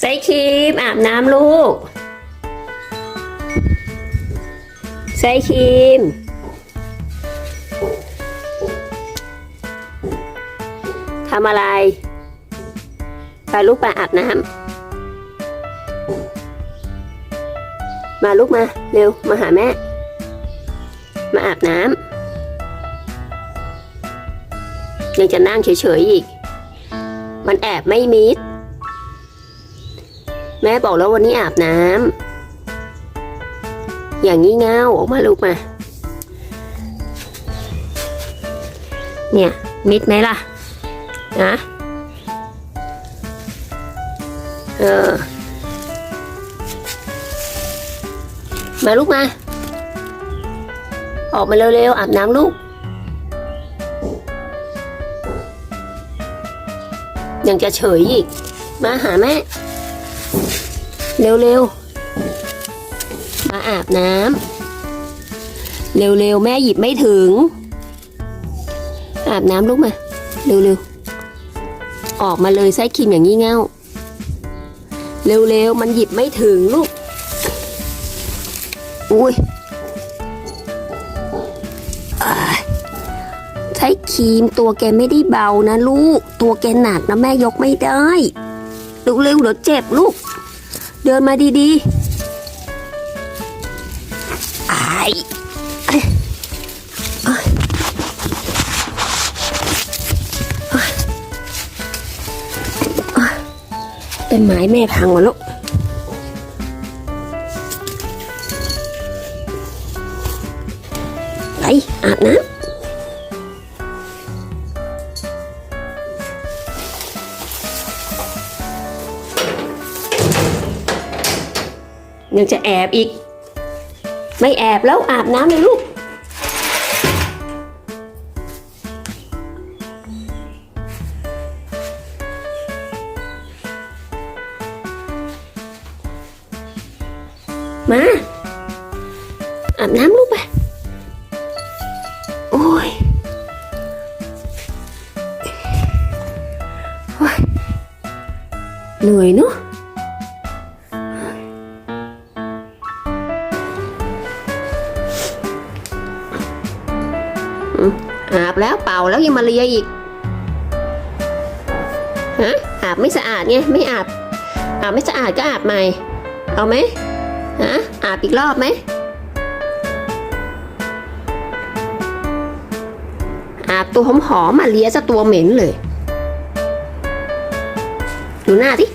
ใส่ครีมอาบน้ำลูก ใส่ครีม ทำอะไร ไปลูกไปอาบน้ำ มาลูกมา เร็ว มาหาแม่ มาอาบน้ำ ยังจะนั่งเฉยๆอีก มันแอบไม่มิด แม่บอกแล้ววันนี้อาบน้ำอย่างงี้เง่าออกมาลูกมา เนี่ย มิดไหมล่ะนะเออ มาลูกมา ออกมาเร็วๆอาบน้ำลูก ยังจะเฉยอีก มาหาแม่ เร็วๆ มาอาบน้ำ เร็วๆ แม่หยิบไม่ถึง อาบน้ำลูกมา เร็วๆ ออกมาเลยไส้ครีมอย่างงี้เง่า เร็วๆ มันหยิบไม่ถึงลูก อุ้ยใช้ครีมตัวแกไม่ได้เบานะลูก ตัวแกหนักนะแม่ยกไม่ได้ เร็วๆเดี๋ยวเจ็บลูก เดินมาดีๆอายเอ้ยเอ้ยเอ้ยเอ้ยต้นไม้แม่พังหมดลูกไปอาบน้ำ ยังจะแอบอีก ไม่แอบแล้วอาบน้ำเลยลูก มา อาบน้ำลูกไป โอ้ยโอ้ยเหนื่อยเนอะ อาบแล้วเป่าแล้วยังมาเลียอีกฮะอาบไม่สะอาดไงไม่อาบอาบไม่สะอาดก็อาบใหม่ เอาไหมฮะอาบอีกรอบไหมอาบตัวหอมๆมาเลียซะตัวเหม็นเลย ดูหน้าที่